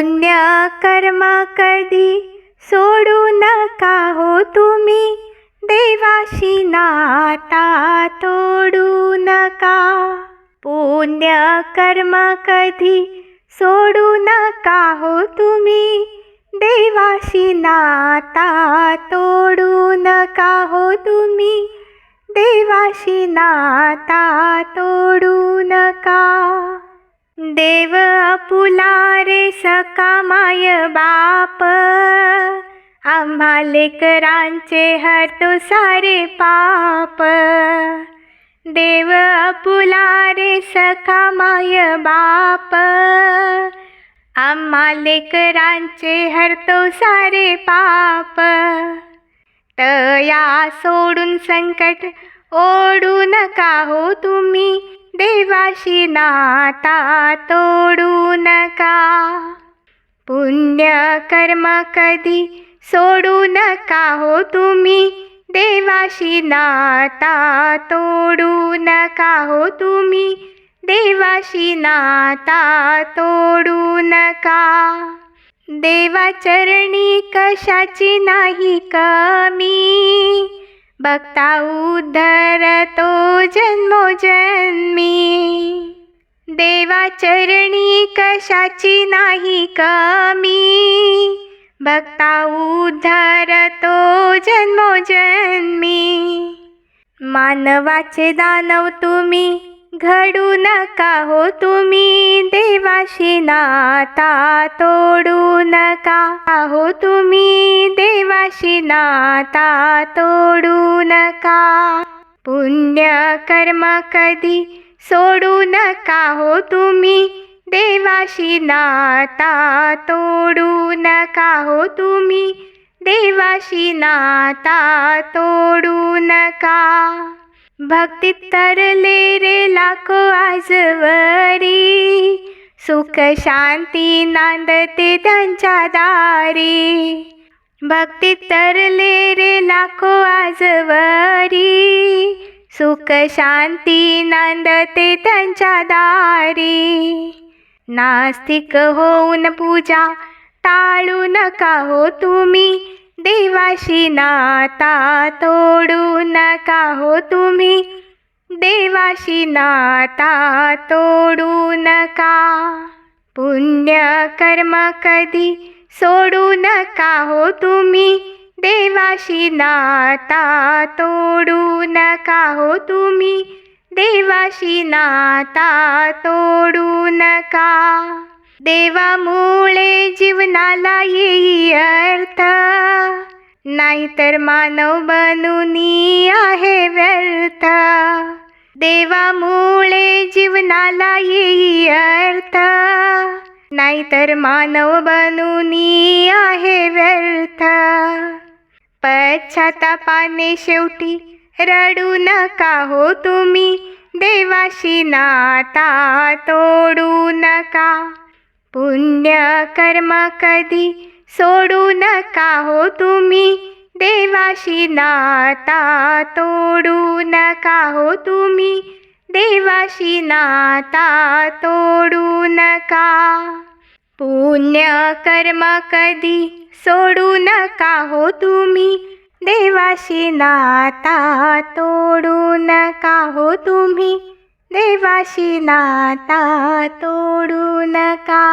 पुण्य कर्म कधी सोडू नका हो तुम्ही. देवाशी नाता तोडू नका. पुण्य कर्म कधी सोडू नका हो तुम्ही. देवाशी नाता तोडू नका हो तुम्ही. देवाशी नाता तोडू नका. देव आपुला रे सकामाय बाप. आम्हा लेकरांचे हरतो सारे पाप. देव आपुला रे सकामाय बाप. आम्हा लेकरांचे हरतो सारे पाप. तया सोडून संकट ओढू नका हो तुम्ही. देवाशी नाता तोडू नका. पुण्य कर्म कधी सोडू नका हो तुम्ही. देवाशी नाता तोडू नका हो तुम्ही. देवाशी नाता तोडू नका. देवाचरणी कशाची नाही कमी. बघता उद्धरतो जन्मोज चरणी कशाची नाही कमी? भक्ता उद्धरतो जन्मोजन्मी मानवाचे दानव तुम्ही घडू नका हो तुम्ही. देवाशी नाता तोडू नका हो तुम्ही. देवाशी नाता तोडू नका. पुण्य कर्म कधी सोडू नका हो तुम्ही. देवाशी नाता तोडू नका हो तुम्ही. देवाशी नाता तोडू नका. भक्तीत तरले रे लाखो आजवरी. सुख शांती नांदते त्यांच्या दारी. भक्तीत तरले रे लाखो आजवरी. सुख शांती नांदते त्यांच्या दारी. नास्तिक होऊन पूजा टाळू नका हो तुम्ही. देवाशी नाता तोडू नका हो तुम्ही. देवाशी नाता तोडू नका. पुण्य कर्म कधी सोडू नका हो तुम्ही. देवाशी नाता तोडू नका हो तुम्ही. देवाशी नाता तोडू नका. देवामुळे जीवनाला येई अर्थ. नाहीतर मानव बनून आहे व्यर्थ. देवामुळे जीवनाला येई अर्थ. नाहीतर मानव बनून आहे व्यर्थ. पश्चातापाने शेवटी रडू नका हो तुम्ही. देवाशी नाता तोडू नका. पुण्य कर्म कधी सोडू नका हो तुम्ही. देवाशी नाता तोडू नका हो तुम्ही. देवाशी नाता तोडू नका. पुण्य कर्म कधी सोडू नका हो तुम्ही. देवाशी नाता तोडू नका हो तुम्ही. देवाशी नाता तोडू नका.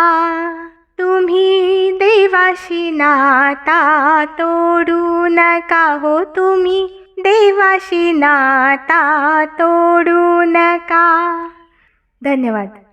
तुम्ही देवाशी नाता तोडू नका हो तुम्ही. देवाशी नाता तोडू नका. धन्यवाद.